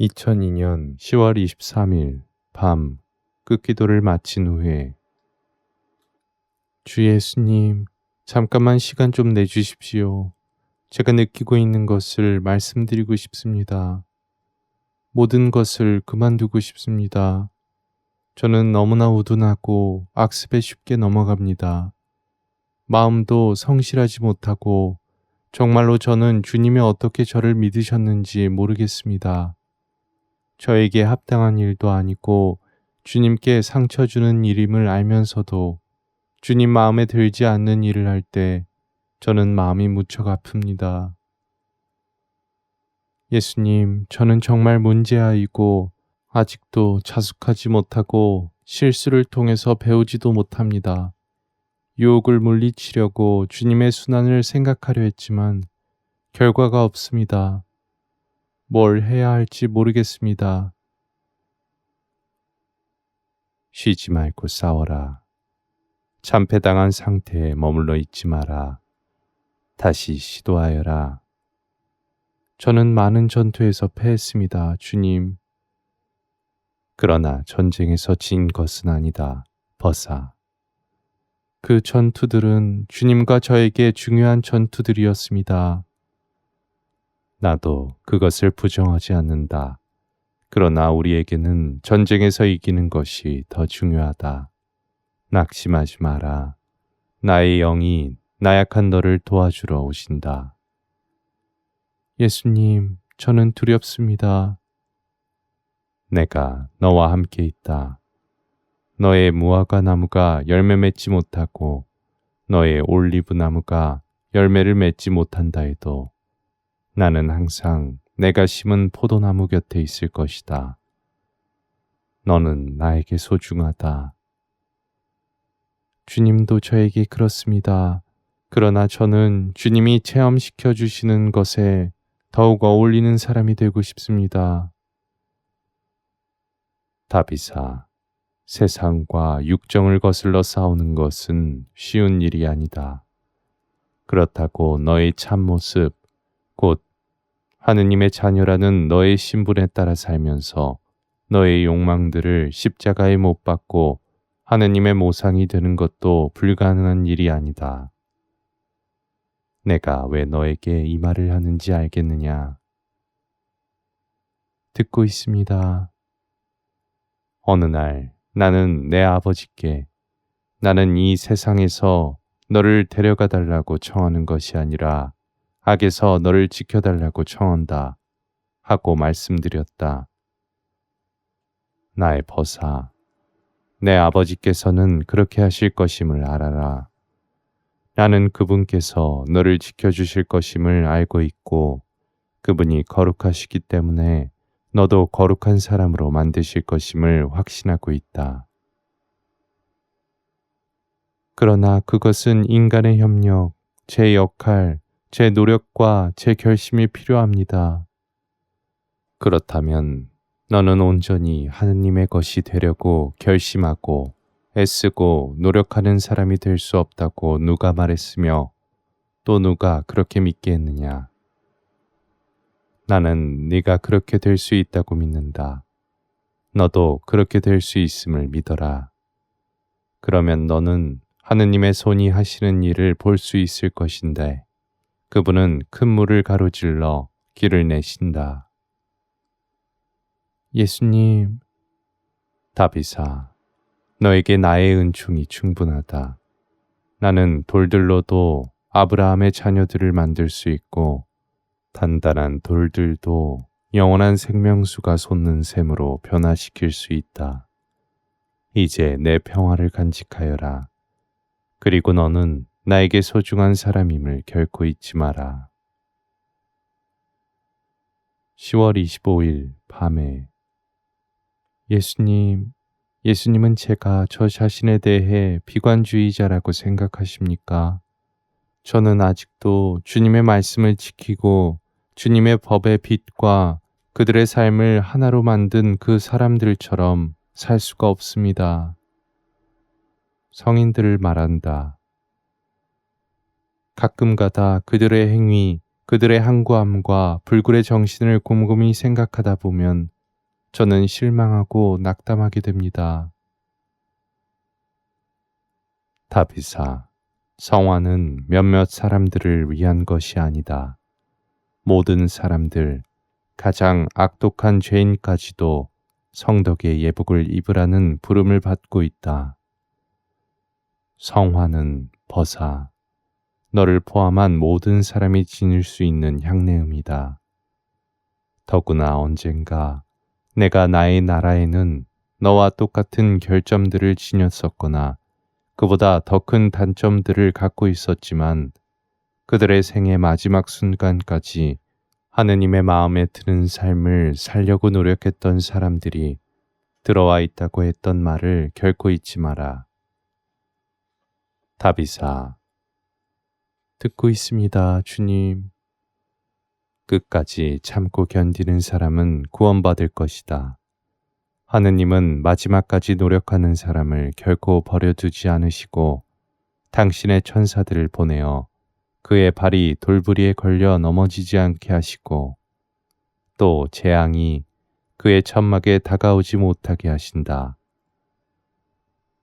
2002년 10월 23일 밤 끝기도를 마친 후에 주 예수님, 잠깐만 시간 좀 내주십시오. 제가 느끼고 있는 것을 말씀드리고 싶습니다. 모든 것을 그만두고 싶습니다. 저는 너무나 우둔하고 악습에 쉽게 넘어갑니다. 마음도 성실하지 못하고 정말로 저는 주님이 어떻게 저를 믿으셨는지 모르겠습니다. 저에게 합당한 일도 아니고 주님께 상처 주는 일임을 알면서도 주님 마음에 들지 않는 일을 할 때 저는 마음이 무척 아픕니다. 예수님, 저는 정말 문제아이고 아직도 자숙하지 못하고 실수를 통해서 배우지도 못합니다. 유혹을 물리치려고 주님의 순환을 생각하려 했지만 결과가 없습니다. 뭘 해야 할지 모르겠습니다. 쉬지 말고 싸워라. 참패당한 상태에 머물러 있지 마라. 다시 시도하여라. 저는 많은 전투에서 패했습니다, 주님. 그러나 전쟁에서 진 것은 아니다, 버사. 그 전투들은 주님과 저에게 중요한 전투들이었습니다. 나도 그것을 부정하지 않는다. 그러나 우리에게는 전쟁에서 이기는 것이 더 중요하다. 낙심하지 마라. 나의 영이 나약한 너를 도와주러 오신다. 예수님, 저는 두렵습니다. 내가 너와 함께 있다. 너의 무화과 나무가 열매 맺지 못하고 너의 올리브 나무가 열매를 맺지 못한다 해도 나는 항상 내가 심은 포도나무 곁에 있을 것이다. 너는 나에게 소중하다. 주님도 저에게 그렇습니다. 그러나 저는 주님이 체험시켜 주시는 것에 더욱 어울리는 사람이 되고 싶습니다. 다비사, 세상과 육정을 거슬러 싸우는 것은 쉬운 일이 아니다. 그렇다고 너의 참모습, 곧 하느님의 자녀라는 너의 신분에 따라 살면서 너의 욕망들을 십자가에 못 박고 하느님의 모상이 되는 것도 불가능한 일이 아니다. 내가 왜 너에게 이 말을 하는지 알겠느냐? 듣고 있습니다. 어느 날 나는 내 아버지께 나는 이 세상에서 너를 데려가 달라고 청하는 것이 아니라 악에서 너를 지켜달라고 청한다 하고 말씀드렸다. 나의 버사, 내 아버지께서는 그렇게 하실 것임을 알아라. 나는 그분께서 너를 지켜주실 것임을 알고 있고 그분이 거룩하시기 때문에 너도 거룩한 사람으로 만드실 것임을 확신하고 있다. 그러나 그것은 인간의 협력, 제 역할, 제 노력과 제 결심이 필요합니다. 그렇다면 너는 온전히 하느님의 것이 되려고 결심하고 애쓰고 노력하는 사람이 될 수 없다고 누가 말했으며 또 누가 그렇게 믿게 했느냐? 나는 네가 그렇게 될 수 있다고 믿는다. 너도 그렇게 될 수 있음을 믿어라. 그러면 너는 하느님의 손이 하시는 일을 볼 수 있을 것인데 그분은 큰 물을 가로질러 길을 내신다. 예수님, 다비사, 너에게 나의 은총이 충분하다. 나는 돌들로도 아브라함의 자녀들을 만들 수 있고 단단한 돌들도 영원한 생명수가 솟는 샘으로 변화시킬 수 있다. 이제 내 평화를 간직하여라. 그리고 너는 나에게 소중한 사람임을 결코 잊지 마라. 10월 25일 밤에 예수님, 예수님은 제가 저 자신에 대해 비관주의자라고 생각하십니까? 저는 아직도 주님의 말씀을 지키고 주님의 법의 빛과 그들의 삶을 하나로 만든 그 사람들처럼 살 수가 없습니다. 성인들을 말한다. 가끔가다 그들의 행위, 그들의 항구함과 불굴의 정신을 곰곰이 생각하다 보면 저는 실망하고 낙담하게 됩니다. 다비사, 성화는 몇몇 사람들을 위한 것이 아니다. 모든 사람들, 가장 악독한 죄인까지도 성덕의 예복을 입으라는 부름을 받고 있다. 성화는 버사, 너를 포함한 모든 사람이 지닐 수 있는 향내음이다. 더구나 언젠가 내가 나의 나라에는 너와 똑같은 결점들을 지녔었거나 그보다 더 큰 단점들을 갖고 있었지만 그들의 생의 마지막 순간까지 하느님의 마음에 드는 삶을 살려고 노력했던 사람들이 들어와 있다고 했던 말을 결코 잊지 마라. 다비사 듣고 있습니다, 주님. 끝까지 참고 견디는 사람은 구원받을 것이다. 하느님은 마지막까지 노력하는 사람을 결코 버려두지 않으시고 당신의 천사들을 보내어 그의 발이 돌부리에 걸려 넘어지지 않게 하시고 또 재앙이 그의 천막에 다가오지 못하게 하신다.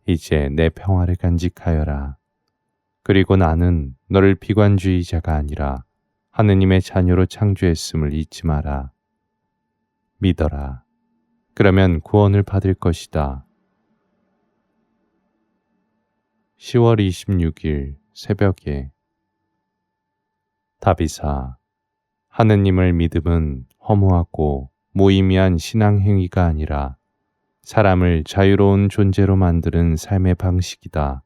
이제 내 평화를 간직하여라. 그리고 나는 너를 비관주의자가 아니라 하느님의 자녀로 창조했음을 잊지 마라. 믿어라. 그러면 구원을 받을 것이다. 10월 26일 새벽에 다비사 하느님을 믿음은 허무하고 무의미한 신앙 행위가 아니라 사람을 자유로운 존재로 만드는 삶의 방식이다.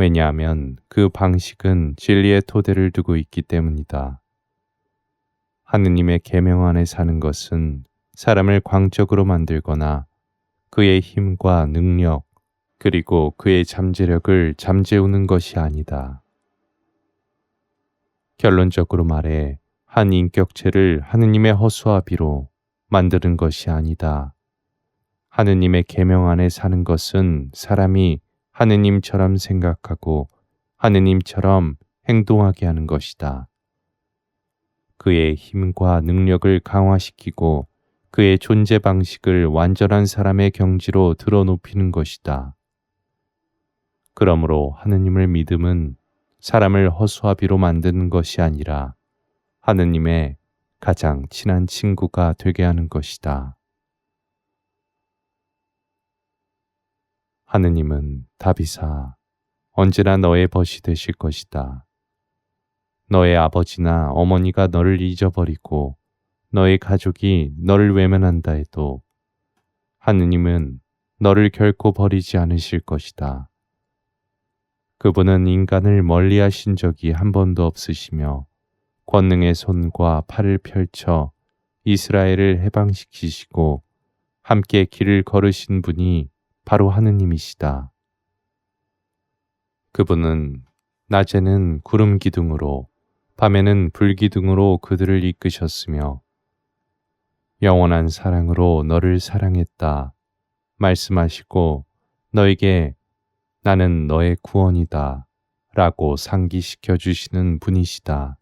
왜냐하면 그 방식은 진리의 토대를 두고 있기 때문이다. 하느님의 계명 안에 사는 것은 사람을 광적으로 만들거나 그의 힘과 능력 그리고 그의 잠재력을 잠재우는 것이 아니다. 결론적으로 말해 한 인격체를 하느님의 허수아비로 만드는 것이 아니다. 하느님의 계명 안에 사는 것은 사람이 하느님처럼 생각하고 하느님처럼 행동하게 하는 것이다. 그의 힘과 능력을 강화시키고 그의 존재 방식을 완전한 사람의 경지로 들어높이는 것이다. 그러므로 하느님을 믿음은 사람을 허수아비로 만드는 것이 아니라 하느님의 가장 친한 친구가 되게 하는 것이다. 하느님은 다비사 언제나 너의 벗이 되실 것이다. 너의 아버지나 어머니가 너를 잊어버리고 너의 가족이 너를 외면한다 해도 하느님은 너를 결코 버리지 않으실 것이다. 그분은 인간을 멀리 하신 적이 한 번도 없으시며 권능의 손과 팔을 펼쳐 이스라엘을 해방시키시고 함께 길을 걸으신 분이 바로 하느님이시다. 그분은 낮에는 구름 기둥으로 밤에는 불 기둥으로 그들을 이끄셨으며 영원한 사랑으로 너를 사랑했다 말씀하시고 너에게 나는 너의 구원이다 라고 상기시켜 주시는 분이시다.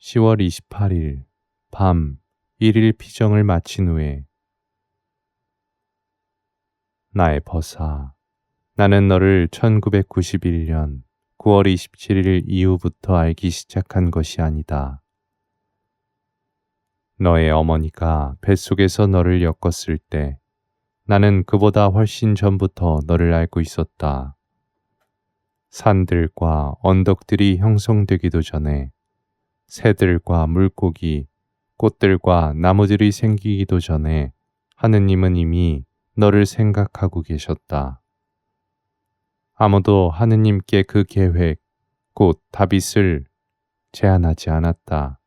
10월 28일 밤 1일 피정을 마친 후에 나의 버사 나는 너를 1991년 9월 27일 이후부터 알기 시작한 것이 아니다. 너의 어머니가 뱃속에서 너를 엮었을 때 나는 그보다 훨씬 전부터 너를 알고 있었다. 산들과 언덕들이 형성되기도 전에 새들과 물고기, 꽃들과 나무들이 생기기도 전에 하느님은 이미 너를 생각하고 계셨다. 아무도 하느님께 그 계획, 곧 다빗을 제안하지 않았다.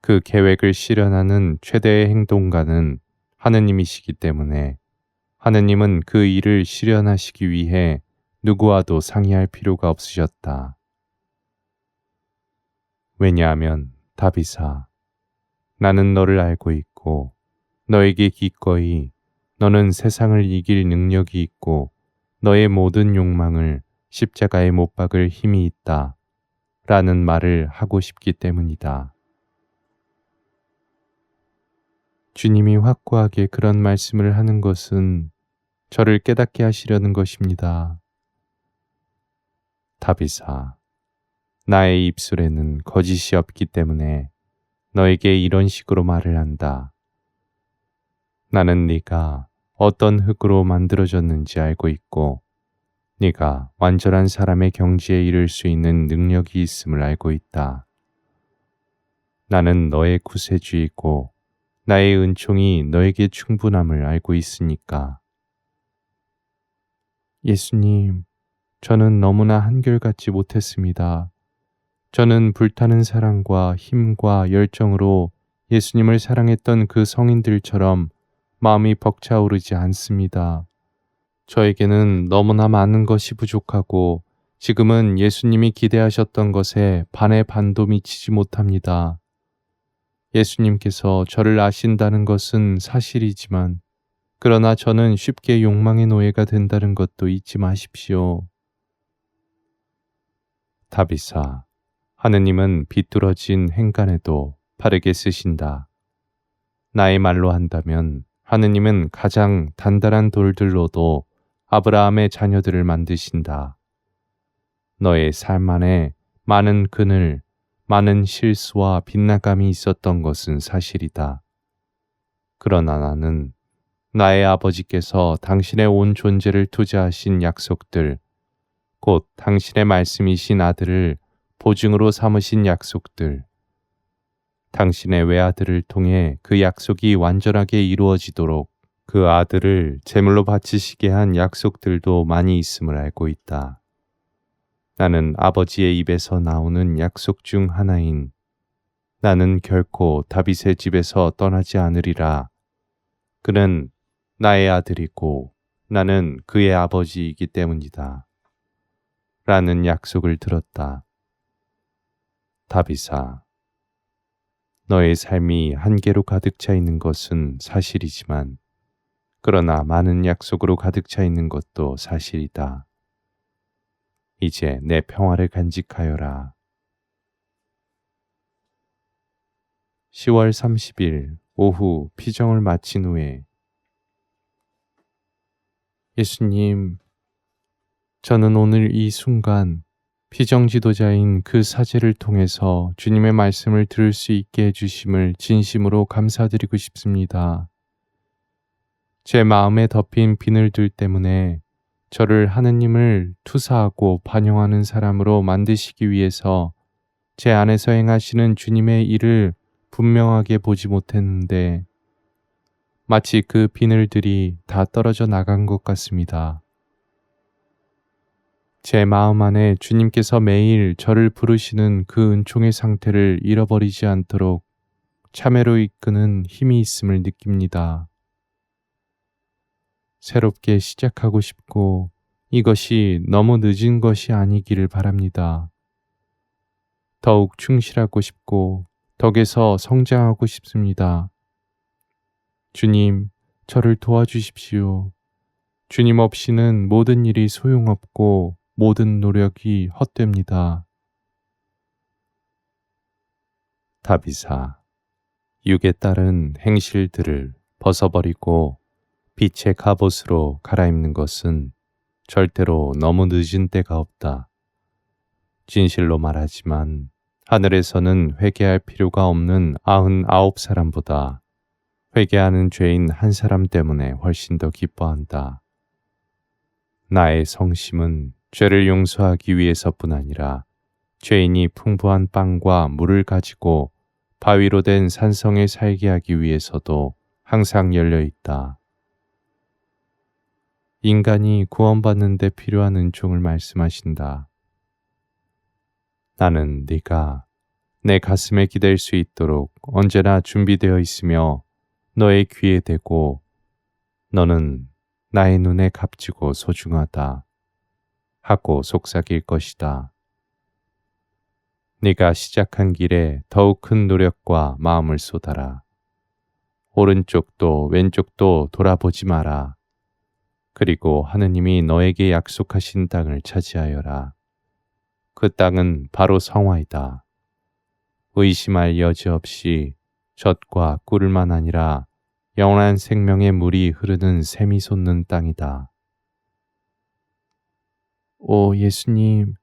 그 계획을 실현하는 최대의 행동가는 하느님이시기 때문에 하느님은 그 일을 실현하시기 위해 누구와도 상의할 필요가 없으셨다. 왜냐하면 다비사 나는 너를 알고 있고 너에게 기꺼이 너는 세상을 이길 능력이 있고 너의 모든 욕망을 십자가에 못 박을 힘이 있다. 라는 말을 하고 싶기 때문이다. 주님이 확고하게 그런 말씀을 하는 것은 저를 깨닫게 하시려는 것입니다. 다비사, 나의 입술에는 거짓이 없기 때문에 너에게 이런 식으로 말을 한다. 나는 네가 어떤 흙으로 만들어졌는지 알고 있고 네가 완전한 사람의 경지에 이를 수 있는 능력이 있음을 알고 있다. 나는 너의 구세주이고 나의 은총이 너에게 충분함을 알고 있으니까. 예수님, 저는 너무나 한결같지 못했습니다. 저는 불타는 사랑과 힘과 열정으로 예수님을 사랑했던 그 성인들처럼 마음이 벅차오르지 않습니다. 저에게는 너무나 많은 것이 부족하고 지금은 예수님이 기대하셨던 것에 반의 반도 미치지 못합니다. 예수님께서 저를 아신다는 것은 사실이지만 그러나 저는 쉽게 욕망의 노예가 된다는 것도 잊지 마십시오. 다비사, 하느님은 비뚤어진 행간에도 바르게 쓰신다. 나의 말로 한다면 하느님은 가장 단단한 돌들로도 아브라함의 자녀들을 만드신다. 너의 삶 안에 많은 그늘, 많은 실수와 빗나감이 있었던 것은 사실이다. 그러나 나는 나의 아버지께서 당신의 온 존재를 투자하신 약속들, 곧 당신의 말씀이신 아들을 보증으로 삼으신 약속들, 당신의 외아들을 통해 그 약속이 완전하게 이루어지도록 그 아들을 제물로 바치시게 한 약속들도 많이 있음을 알고 있다. 나는 아버지의 입에서 나오는 약속 중 하나인 나는 결코 다윗의 집에서 떠나지 않으리라. 그는 나의 아들이고 나는 그의 아버지이기 때문이다. 라는 약속을 들었다. 다비사, 너의 삶이 한계로 가득 차 있는 것은 사실이지만 그러나 많은 약속으로 가득 차 있는 것도 사실이다. 이제 내 평화를 간직하여라. 10월 30일 오후 피정을 마친 후에 예수님, 저는 오늘 이 순간 피정 지도자인 그 사제를 통해서 주님의 말씀을 들을 수 있게 해주심을 진심으로 감사드리고 싶습니다. 제 마음에 덮인 비늘들 때문에 저를 하느님을 투사하고 반영하는 사람으로 만드시기 위해서 제 안에서 행하시는 주님의 일을 분명하게 보지 못했는데 마치 그 비늘들이 다 떨어져 나간 것 같습니다. 제 마음 안에 주님께서 매일 저를 부르시는 그 은총의 상태를 잃어버리지 않도록 참회로 이끄는 힘이 있음을 느낍니다. 새롭게 시작하고 싶고 이것이 너무 늦은 것이 아니기를 바랍니다. 더욱 충실하고 싶고 덕에서 성장하고 싶습니다. 주님, 저를 도와주십시오. 주님 없이는 모든 일이 소용없고 모든 노력이 헛됩니다. 다비사, 육에 따른 행실들을 벗어버리고 빛의 갑옷으로 갈아입는 것은 절대로 너무 늦은 때가 없다. 진실로 말하지만 하늘에서는 회개할 필요가 없는 아흔 아홉 사람보다 회개하는 죄인 한 사람 때문에 훨씬 더 기뻐한다. 나의 성심은 죄를 용서하기 위해서뿐 아니라 죄인이 풍부한 빵과 물을 가지고 바위로 된 산성에 살게 하기 위해서도 항상 열려 있다. 인간이 구원받는 데 필요한 은총을 말씀하신다. 나는 네가 내 가슴에 기댈 수 있도록 언제나 준비되어 있으며 너의 귀에 대고 너는 나의 눈에 값지고 소중하다 하고 속삭일 것이다. 네가 시작한 길에 더욱 큰 노력과 마음을 쏟아라. 오른쪽도 왼쪽도 돌아보지 마라. 그리고 하느님이 너에게 약속하신 땅을 차지하여라. 그 땅은 바로 성화이다. 의심할 여지 없이 젖과 꿀만 아니라 영원한 생명의 물이 흐르는 샘이 솟는 땅이다. 오 예수님,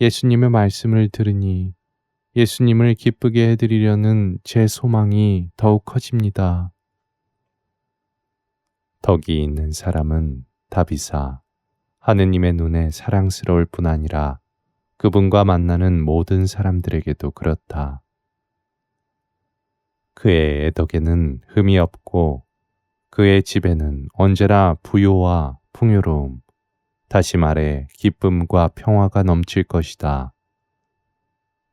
예수님의 말씀을 들으니 예수님을 기쁘게 해드리려는 제 소망이 더욱 커집니다. 덕이 있는 사람은 다비사 하느님의 눈에 사랑스러울 뿐 아니라 그분과 만나는 모든 사람들에게도 그렇다. 그의 애덕에는 흠이 없고 그의 집에는 언제나 부요와 풍요로움, 다시 말해 기쁨과 평화가 넘칠 것이다.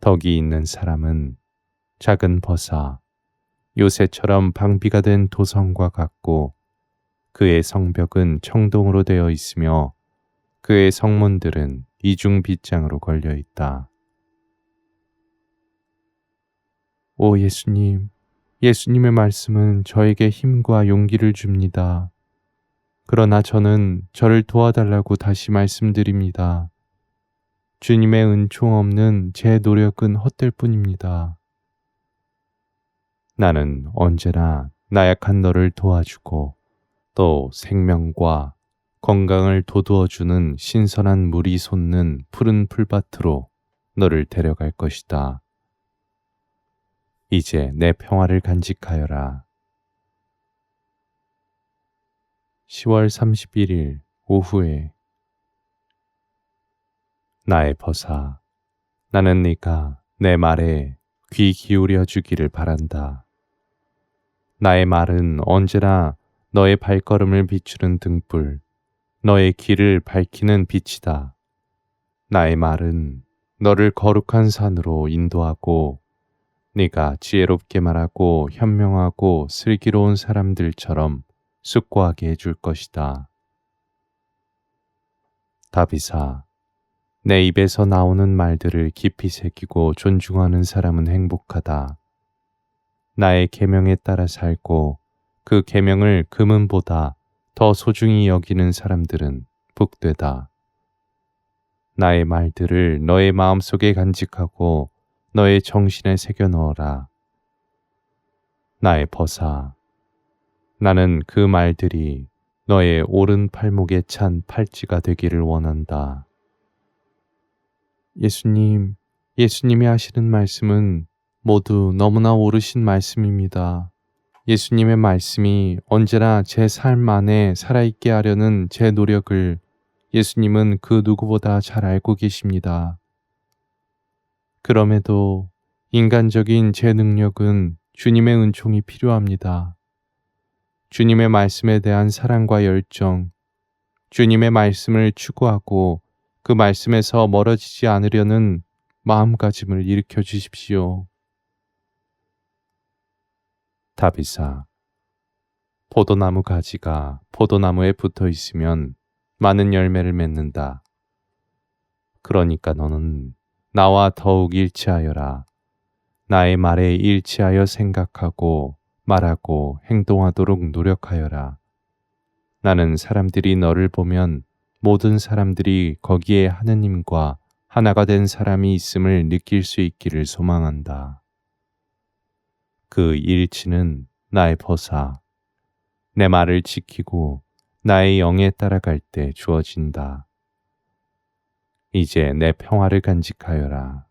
덕이 있는 사람은 작은 버사, 요새처럼 방비가 된 도성과 같고 그의 성벽은 청동으로 되어 있으며 그의 성문들은 이중 빗장으로 걸려 있다. 오 예수님, 예수님의 말씀은 저에게 힘과 용기를 줍니다. 그러나 저는 저를 도와달라고 다시 말씀드립니다. 주님의 은총 없는 제 노력은 헛될 뿐입니다. 나는 언제나 나약한 너를 도와주고 또 생명과 건강을 돋우어주는 신선한 물이 솟는 푸른 풀밭으로 너를 데려갈 것이다. 이제 내 평화를 간직하여라. 10월 31일 오후에 나의 벗아 나는 네가 내 말에 귀 기울여 주기를 바란다. 나의 말은 언제나 너의 발걸음을 비추는 등불, 너의 길을 밝히는 빛이다. 나의 말은 너를 거룩한 산으로 인도하고 네가 지혜롭게 말하고 현명하고 슬기로운 사람들처럼 숙고하게 해줄 것이다. 다비사, 내 입에서 나오는 말들을 깊이 새기고 존중하는 사람은 행복하다. 나의 계명에 따라 살고 그 계명을 금은보다 더 소중히 여기는 사람들은 복되다. 나의 말들을 너의 마음속에 간직하고 너의 정신에 새겨 넣어라. 나의 벗아. 나는 그 말들이 너의 오른 팔목에 찬 팔찌가 되기를 원한다. 예수님, 예수님이 하시는 말씀은 모두 너무나 옳으신 말씀입니다. 예수님의 말씀이 언제나 제 삶 안에 살아있게 하려는 제 노력을 예수님은 그 누구보다 잘 알고 계십니다. 그럼에도 인간적인 제 능력은 주님의 은총이 필요합니다. 주님의 말씀에 대한 사랑과 열정, 주님의 말씀을 추구하고 그 말씀에서 멀어지지 않으려는 마음가짐을 일으켜 주십시오. 다비사 포도나무 가지가 포도나무에 붙어 있으면 많은 열매를 맺는다. 그러니까 너는 나와 더욱 일치하여라. 나의 말에 일치하여 생각하고 말하고 행동하도록 노력하여라. 나는 사람들이 너를 보면 모든 사람들이 거기에 하느님과 하나가 된 사람이 있음을 느낄 수 있기를 소망한다. 그 일치는 나의 벗사, 내 말을 지키고 나의 영에 따라갈 때 주어진다. 이제 내 평화를 간직하여라.